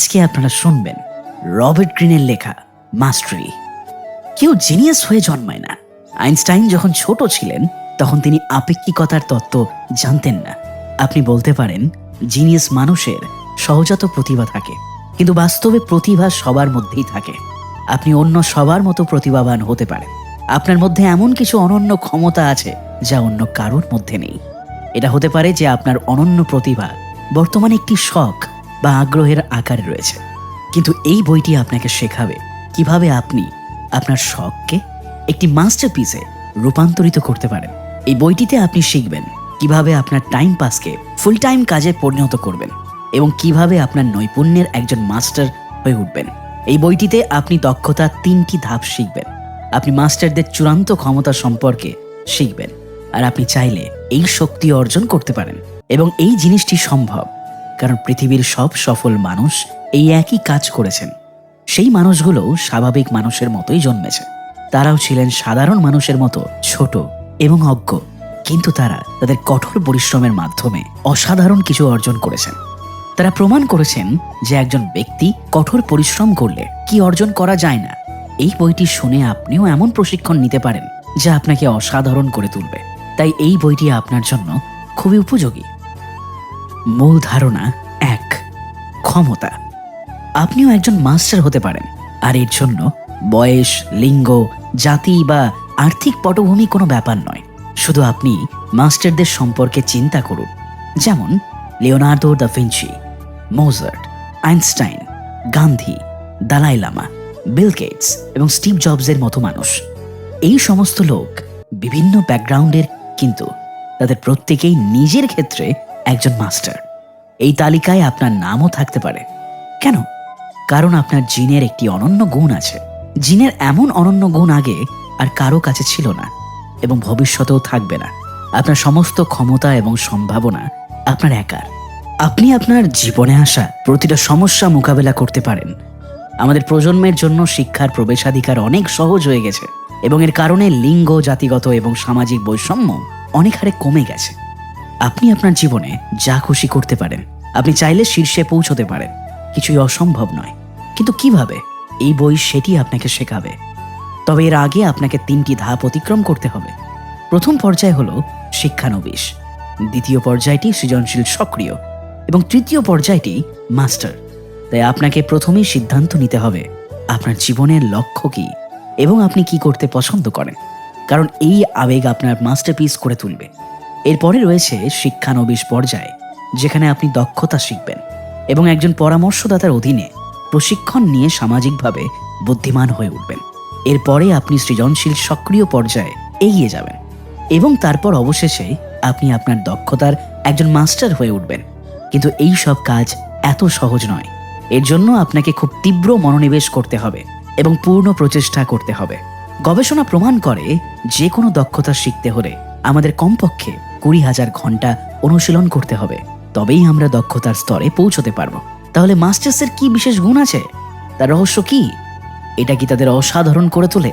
আজকে আপনারা শুনবেন রবার্ট গ্রিনের লেখা মাস্টারি। কেউ জিনিয়াস হয়ে জন্মায় না। আইনস্টাইন যখন ছোট ছিলেন, তখন তিনি আপেক্ষিকতার তত্ত্ব জানতেন না। আপনি বলতে পারেন, জিনিয়াস মানুষের সহজাত প্রতিভা থাকে, কিন্তু বাস্তবে প্রতিভা সবার মধ্যেই থাকে। আপনি অন্য সবার মতো প্রতিভাবান হতে পারেন। আপনার মধ্যে এমন কিছু অনন্য ক্ষমতা আছে, যা অন্য কারোর মধ্যে নেই। এটা হতে পারে যে আপনার অনন্য প্রতিভা বর্তমানে একটি শখ বা আগ্রহের আকারে রয়েছে। কিন্তু এই বইটি আপনাকে শেখাবে কীভাবে আপনি আপনার শখকে একটি মাস্টারপিসে রূপান্তরিত করতে পারেন। এই বইটিতে আপনি শিখবেন কীভাবে আপনার টাইম পাসকে ফুল টাইম কাজে পরিণত করবেন এবং কীভাবে আপনার নৈপুণ্যের একজন মাস্টার হয়ে উঠবেন। এই বইটিতে আপনি দক্ষতা তিনটি ধাপ শিখবেন। আপনি মাস্টারদের চূড়ান্ত ক্ষমতা সম্পর্কে শিখবেন। আর আপনি চাইলে এই শক্তি অর্জন করতে পারেন। এবং এই জিনিসটি সম্ভব। কারণ পৃথিবীর সব সফল মানুষ এই একই কাজ করেছেন। সেই মানুষগুলো স্বাভাবিক মানুষের মতোই জন্মেছে। তারাও ছিলেন সাধারণ মানুষের মতো ছোট এবং অজ্ঞ। কিন্তু তারা তাদের কঠোর পরিশ্রমের মাধ্যমে অসাধারণ কিছু অর্জন করেছেন। তারা প্রমাণ করেছেন যে একজন ব্যক্তি কঠোর পরিশ্রম করলে কি অর্জন করা যায় না। এই বইটি শুনে আপনিও এমন প্রশিক্ষণ নিতে পারেন যা আপনাকে অসাধারণ করে তুলবে। তাই এই বইটি আপনার জন্য খুবই উপযোগী। মূল ধারণা এক, ক্ষমতা। আপনিও একজন মাস্টার হতে পারেন, আর এর জন্য বয়স, লিঙ্গ, জাতি বা আর্থিক পটভূমি কোনো ব্যাপার নয়। শুধু আপনি মাস্টারদের সম্পর্কে চিন্তা করুন। যেমন Leonardo da Vinci Mozart, Einstein, Gandhi, Dalai Lama, Bill Gates এবং স্টিভ জবসের মতো মানুষ। এই সমস্ত লোক বিভিন্ন ব্যাকগ্রাউন্ডের, কিন্তু তাদের প্রত্যেকেই নিজের ক্ষেত্রে একজন মাস্টার। এই তালিকায় আপনার নামও থাকতে পারে। কেন? কারণ আপনার জিনের একটি অনন্য গুণ আছে। জিনের এমন অনন্য গুণ আগে আর কারও কাছে ছিল না এবং ভবিষ্যতেও থাকবে না। আপনার সমস্ত ক্ষমতা এবং সম্ভাবনা আপনার একার। আপনি আপনার জীবনে আসা প্রতিটা সমস্যা মোকাবেলা করতে পারেন। আমাদের প্রজন্মের জন্য শিক্ষার প্রবেশাধিকার অনেক সহজ হয়ে গেছে এবং এর কারণে লিঙ্গ, জাতিগত এবং সামাজিক বৈষম্য অনেক হারে কমে গেছে। আপনি আপনার জীবনে যা খুশি করতে পারেন। আপনি চাইলে শীর্ষে পৌঁছতে পারেন। কিছুই অসম্ভব নয়। কিন্তু কীভাবে? এই বই সেটি আপনাকে শেখাবে। তবে এর আগে আপনাকে তিনটি ধাপ অতিক্রম করতে হবে। প্রথম পর্যায় হলো শিক্ষানবিশ। দ্বিতীয় পর্যায়টি সৃজনশীল সক্রিয়। এবং তৃতীয় পর্যায়টি মাস্টার। তাই আপনাকে প্রথমেই সিদ্ধান্ত নিতে হবে, আপনার জীবনের লক্ষ্য কি? এবং আপনি কি করতে পছন্দ করেন? কারণ এই আবেগ আপনার মাস্টারপিস করে তুলবে। এরপরে রয়েছে শিক্ষানবিশ পর্যায়, যেখানে আপনি দক্ষতা শিখবেন এবং একজন পরামর্শদাতার অধীনে প্রশিক্ষণ নিয়ে সামাজিকভাবে বুদ্ধিমান হয়ে উঠবেন। এরপরে আপনি সৃজনশীল সক্রিয় পর্যায়ে এগিয়ে যাবেন এবং তারপর অবশেষে আপনি আপনার দক্ষতার একজন মাস্টার হয়ে উঠবেন। কিন্তু এই সব কাজ এত সহজ নয়। এর জন্য আপনাকে খুব তীব্র মনোনিবেশ করতে হবে এবং পূর্ণ প্রচেষ্টা করতে হবে। গবেষণা প্রমাণ করে যে কোনো দক্ষতা শিখতে হলে আমাদের কমপক্ষে কুড়ি হাজার ঘণ্টা অনুশীলন করতে হবে। তবেই আমরা দক্ষতার স্তরে পৌঁছতে পারব। তাহলে মাস্টার্সের কি বিশেষ গুণ আছে? তার রহস্য কি? এটা কি তাদের অসাধারণ করে তোলে?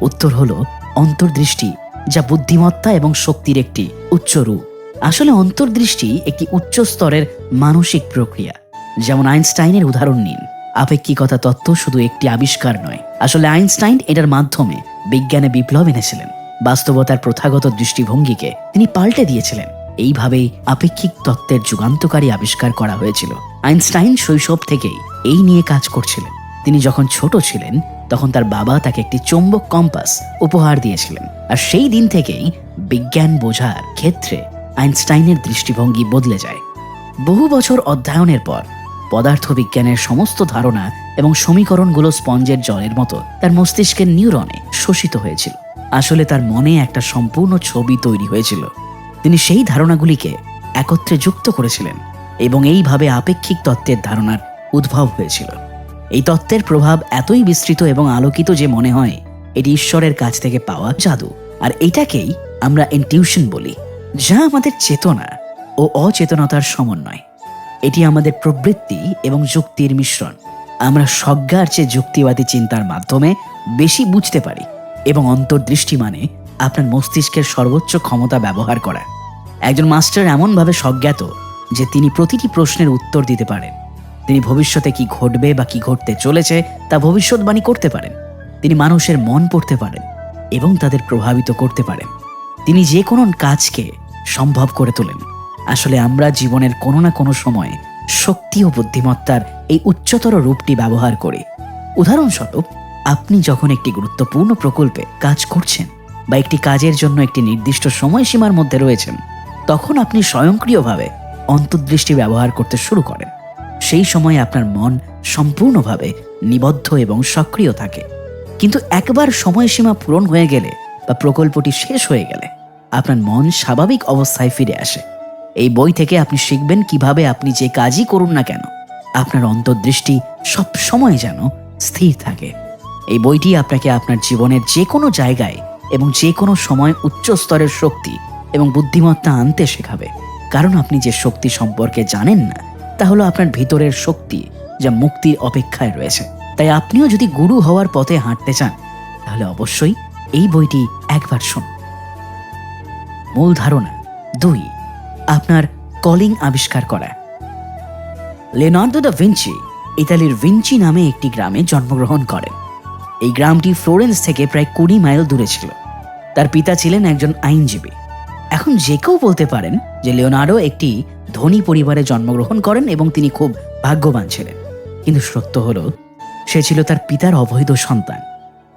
উত্তর হলো, অন্তর্দৃষ্টি, যা বুদ্ধিমত্তা এবং শক্তির একটি উচ্চ রূপ। আসলে অন্তর্দৃষ্টি একটি উচ্চ স্তরের মানসিক প্রক্রিয়া। যেমন আইনস্টাইনের উদাহরণ নিন। আপেক্ষিকতা তত্ত্ব শুধু একটি আবিষ্কার নয়। আসলে আইনস্টাইন এটার মাধ্যমে বিজ্ঞানে বিপ্লব এনেছিলেন। বাস্তবতার প্রথাগত দৃষ্টিভঙ্গিকে তিনি পাল্টে দিয়েছিলেন। এইভাবেই আপেক্ষিক তত্ত্বের যুগান্তকারী আবিষ্কার করা হয়েছিল। আইনস্টাইন শৈশব থেকেই এই নিয়ে কাজ করছিলেন। তিনি যখন ছোট ছিলেন, তখন তার বাবা তাকে একটি চৌম্বক কম্পাস উপহার দিয়েছিলেন। আর সেই দিন থেকেই বিজ্ঞান বোঝার ক্ষেত্রে আইনস্টাইনের দৃষ্টিভঙ্গি বদলে যায়। বহু বছর অধ্যয়নের পর পদার্থবিজ্ঞানের সমস্ত ধারণা এবং সমীকরণগুলো স্পঞ্জের জলের মতো তার মস্তিষ্কের নিউরনে শোষিত হয়েছিল। আসলে তার মনে একটা সম্পূর্ণ ছবি তৈরি হয়েছিল। তিনি সেই ধারণাগুলিকে একত্রে যুক্ত করেছিলেন এবং এইভাবে আপেক্ষিক তত্ত্বের ধারণার উদ্ভব হয়েছিল। এই তত্ত্বের প্রভাব এতই বিস্তৃত এবং আলোকিত যে মনে হয়, এটি ঈশ্বরের কাছ থেকে পাওয়া জাদু। আর এটাকেই আমরা ইনটিউশন বলি, যা আমাদের চেতনা ও অচেতনতার সমন্বয়। এটি আমাদের প্রবৃত্তি এবং যুক্তির মিশ্রণ। আমরা সজ্ঞার চেয়ে যুক্তিবাদী চিন্তার মাধ্যমে বেশি বুঝতে পারি। এবং অন্তর্দৃষ্টি মানে আপনার মস্তিষ্কের সর্বোচ্চ ক্ষমতা ব্যবহার করা। একজন মাস্টার এমনভাবে সজ্ঞাত যে তিনি প্রতিটি প্রশ্নের উত্তর দিতে পারেন। তিনি ভবিষ্যতে কি ঘটবে বা কি ঘটতে চলেছে তা ভবিষ্যৎবাণী করতে পারেন। তিনি মানুষের মন পড়তে পারেন এবং তাদের প্রভাবিত করতে পারেন। তিনি যে কোনো কাজকে সম্ভব করে তোলেন। আসলে আমরা জীবনের কোনো না কোনো সময়ে শক্তি ও বুদ্ধিমত্তার এই উচ্চতর রূপটি ব্যবহার করি। উদাহরণস্বরূপ আপনি যখন একটি গুরুত্বপূর্ণ প্রকল্পে কাজ করছেন বা একটি কাজের জন্য একটি নির্দিষ্ট সময়সীমার মধ্যে রয়েছেন, তখন আপনি স্বয়ংক্রিয়ভাবে অন্তর্দৃষ্টি ব্যবহার করতে শুরু করেন। সেই সময় আপনার মন সম্পূর্ণভাবে নিবদ্ধ এবং সক্রিয় থাকে। কিন্তু একবার সময়সীমা পূরণ হয়ে গেলে বা প্রকল্পটি শেষ হয়ে গেলে, আপনার মন স্বাভাবিক অবস্থায় ফিরে আসে। এই বই থেকে আপনি শিখবেন কীভাবে আপনি যে কাজই করুন না কেন, আপনার অন্তর্দৃষ্টি সব সময় যেন স্থির থাকে। এই বইটি আপনাকে আপনার জীবনের যে কোনো জায়গায় এবং যে কোনো সময় উচ্চ স্তরের শক্তি এবং বুদ্ধিমত্তা আনতে শেখাবে। কারণ আপনি যে শক্তি সম্পর্কে জানেন না, তা হলো আপনার ভিতরের শক্তি যা মুক্তির অপেক্ষায় রয়েছে। তাই আপনিও যদি গুরু হওয়ার পথে হাঁটতে চান, তাহলে অবশ্যই এই বইটি একবার শুনুন। মূল ধারণা দুই, আপনার কলিং আবিষ্কার করা। লেনার্দো দ্য ভিঞ্চি, ইতালির ভিঞ্চি নামে একটি গ্রামে জন্মগ্রহণ করেন। এই গ্রামটি ফ্লোরেন্স থেকে প্রায় কুড়ি মাইল দূরে ছিল। তার পিতা ছিলেন একজন আইনজীবী। এখন যে কেউ বলতে পারেন যে লিওনার্ডো একটি ধনী পরিবারে জন্মগ্রহণ করেন এবং তিনি খুব ভাগ্যবান ছিলেন। কিন্তু সত্য হলো, সে ছিল তার পিতার অবৈধ সন্তান।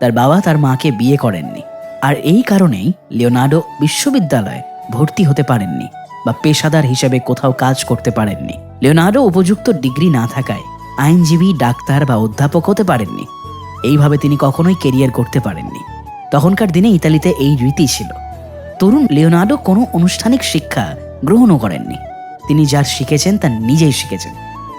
তার বাবা তার মাকে বিয়ে করেননি। আর এই কারণেই লিওনার্ডো বিশ্ববিদ্যালয়ে ভর্তি হতে পারেননি বা পেশাদার হিসেবে কোথাও কাজ করতে পারেননি। লিওনার্ডো উপযুক্ত ডিগ্রি না থাকায় আইনজীবী, ডাক্তার বা অধ্যাপক হতে পারেননি। এইভাবে তিনি কখনোই কেরিয়ার করতে পারেননি। তখনকার দিনে ইতালিতে এই রীতি ছিল। তরুণ লিওনার্ডো কোনো আনুষ্ঠানিক শিক্ষা গ্রহণও করেননি। তিনি যার শিখেছেন তা নিজেই শিখেছেন।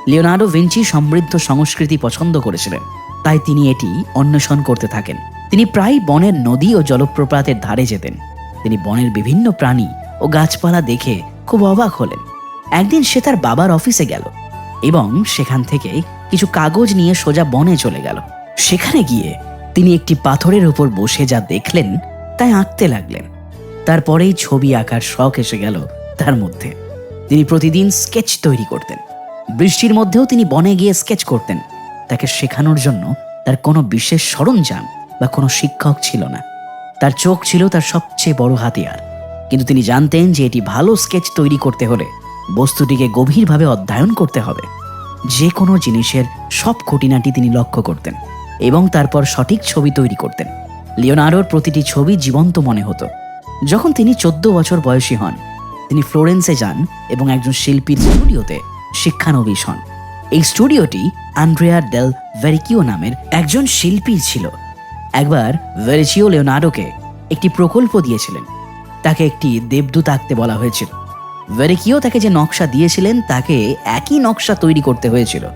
লিওনার্ডো ভিঞ্চি সমৃদ্ধ সংস্কৃতি পছন্দ করেছিলেন। তাই তিনি এটি অন্বেষণ করতে থাকেন। তিনি প্রায় বনের নদী ও জলপ্রপাতের ধারে যেতেন। তিনি বনের বিভিন্ন প্রাণী ও গাছপালা দেখে খুব অবাক হলেন। একদিন সে তার বাবার অফিসে গেল এবং সেখান থেকে কিছু কাগজ নিয়ে সোজা বনে চলে গেল। সেখানে গিয়ে তিনি একটি পাথরের উপর বসে যা দেখলেন, তাই আঁকতে লাগলেন। তারপরেই ছবি আঁকার শখ এসে গেল তার মধ্যে। তিনি প্রতিদিন স্কেচ তৈরি করতেন। বৃষ্টির মধ্যেও তিনি বনে গিয়ে স্কেচ করতেন। তাকে শেখানোর জন্য তার কোনো বিশেষ সরঞ্জাম বা কোনো শিক্ষক ছিল না। তার চোখ ছিল তার সবচেয়ে বড় হাতিয়ার। কিন্তু তিনি জানতেন যে এটি ভালো স্কেচ তৈরি করতে হলে বস্তুটিকে গভীরভাবে অধ্যয়ন করতে হবে। যে কোনো জিনিসের সব খুঁটিনাটি তিনি লক্ষ্য করতেন। এবং তারপর সঠিক ছবি তৈরি করতেন। লিওনার্ডোর প্রতিটি ছবি জীবন্ত মনে হতো। যখন তিনি চোদ্দ বছর বয়সী হন, তিনি ফ্লোরেন্সে যান এবং একজন শিল্পীর স্টুডিওতে শিক্ষানবিশ হন। এই স্টুডিওটি আন্ড্রেয়া ডেল ভেরিকিও নামের একজন শিল্পী ছিল। একবার ভেরিচিও লিওনার্ডোকে একটি প্রকল্প দিয়েছিলেন। তাকে একটি দেবদূত আঁকতে বলা হয়েছিল। ভেরিকিও তাকে যে নকশা দিয়েছিলেন, তাকে একই নকশা তৈরি করতে হয়েছিল।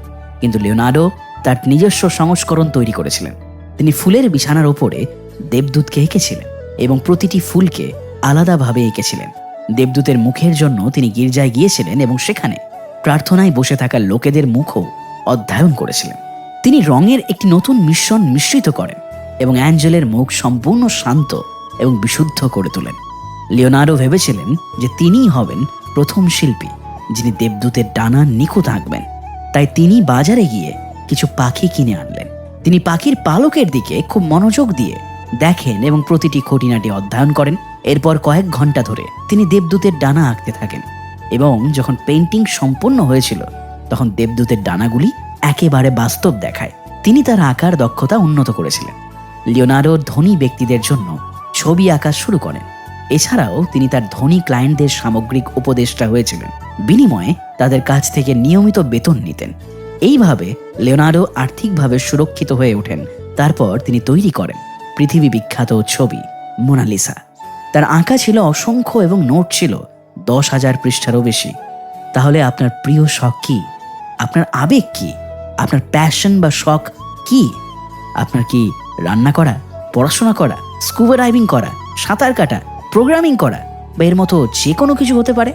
কিন্তু লিওনার্ডো তার নিজস্ব সংস্করণ তৈরি করেছিলেন। তিনি ফুলের বিছানার ওপরে দেবদূতকে এঁকেছিলেন এবং প্রতিটি ফুলকে আলাদাভাবে এঁকেছিলেন। দেবদূতের মুখের জন্য তিনি গির্জায় গিয়েছিলেন এবং সেখানে প্রার্থনায় বসে থাকা লোকেদের মুখও অধ্যয়ন করেছিলেন। তিনি রঙের একটি নতুন মিশ্রণ মিশ্রিত করেন এবং অ্যাঞ্জেলের মুখ সম্পূর্ণ শান্ত এবং বিশুদ্ধ করে তোলেন। লিওনার্ডো ভেবেছিলেন যে তিনিই হবেন প্রথম শিল্পী, যিনি দেবদূতের ডানা নিখুঁত আঁকবেন। তাই তিনি বাজারে গিয়ে কিছু পাখি কিনে আনলেন। তিনি পাখির পালকের দিকে খুব মনোযোগ দিয়ে দেখেন এবং প্রতিটি খুঁটিনাটি অধ্যয়ন করেন। এরপর কয়েক ঘণ্টা ধরে তিনি দেবদূতের ডানা আঁকতে থাকেন এবং যখন পেন্টিং সম্পন্ন হয়েছিল, তখন দেবদূতের ডানাগুলি একেবারে বাস্তব দেখায়। তিনি তার আঁকার দক্ষতা উন্নত করেছিলেন। লিওনার্ডো ধনী ব্যক্তিদের জন্য ছবি আঁকা শুরু করেন। এছাড়াও তিনি তার ধনী ক্লায়েন্টদের সামগ্রিক উপদেষ্টা হয়েছিলেন। বিনিময়ে তাদের কাছ থেকে নিয়মিত বেতন নিতেন। এইভাবে লিওনার্ডো আর্থিকভাবে সুরক্ষিত হয়ে ওঠেন। তারপর তিনি তৈরি করেন পৃথিবী বিখ্যাত ছবি, মোনালিসা। তার আঁকা ছিল অসংখ্য এবং নোট ছিল দশ হাজার পৃষ্ঠারও বেশি। তাহলে আপনার প্রিয় শখ কি? আপনার আবেগ কি? আপনার প্যাশন বা শখ কি? আপনার কি রান্না করা, পড়াশোনা করা স্কুবা ডাইভিং করা, সাঁতার কাটা প্রোগ্রামিং করা বা এর মতো যে কোনো কিছু হতে পারে?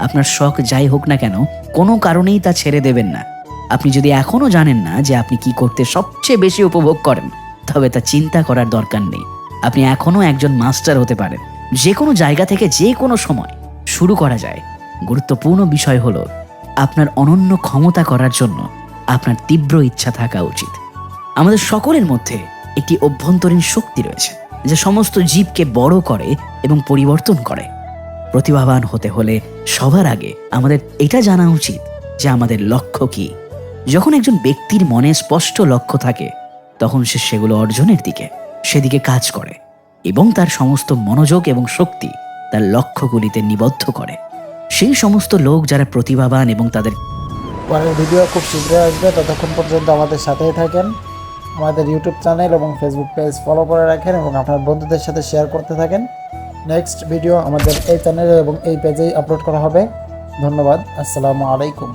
আপনার শখ যাই হোক না কেন, কোনো কারণেই তা ছেড়ে দেবেন না। আপনি যদি এখনও জানেন না যে আপনি কি করতে সবচেয়ে বেশি উপভোগ করেন, তবে তা চিন্তা করার দরকার নেই। আপনি এখনও একজন মাস্টার হতে পারেন। যে কোনো জায়গা থেকে যে কোনো সময়। শুরু করা যায়। গুরুত্বপূর্ণ বিষয় হলো, আপনার অনন্য ক্ষমতা করার জন্য আপনার তীব্র ইচ্ছা থাকা উচিত। আমাদের সকলের মধ্যে একটি অভ্যন্তরীণ শক্তি রয়েছে, যা সমস্ত জীবকে বড় করে এবং পরিবর্তন করে। প্রতিভাবান হতে হলে সবার আগে আমাদের এটা জানা উচিত যে আমাদের লক্ষ্য কি। যখন একজন ব্যক্তির মনে স্পষ্ট লক্ষ্য থাকে, তখন সে সেগুলো অর্জনের দিকে, সেদিকে কাজ করে এবং তার সমস্ত মনোযোগ এবং শক্তি তার লক্ষ্যগুলিতে নিবদ্ধ করে। সেই সমস্ত লোক যারা প্রতিভাবান এবং তাদের পরের ভিডিও খুব শীঘ্রই আসবে, ততক্ষণ পর্যন্ত আমাদের সাথেই থাকেন। আমাদের ইউটিউব চ্যানেল এবং ফেসবুক পেজ ফলো করে রাখেন এবং আপনার বন্ধুদের সাথে শেয়ার করতে থাকেন। নেক্সট ভিডিও আমাদের এই চ্যানেলে এবং এই পেজেই আপলোড করা হবে। ধন্যবাদ, আসসালামু আলাইকুম।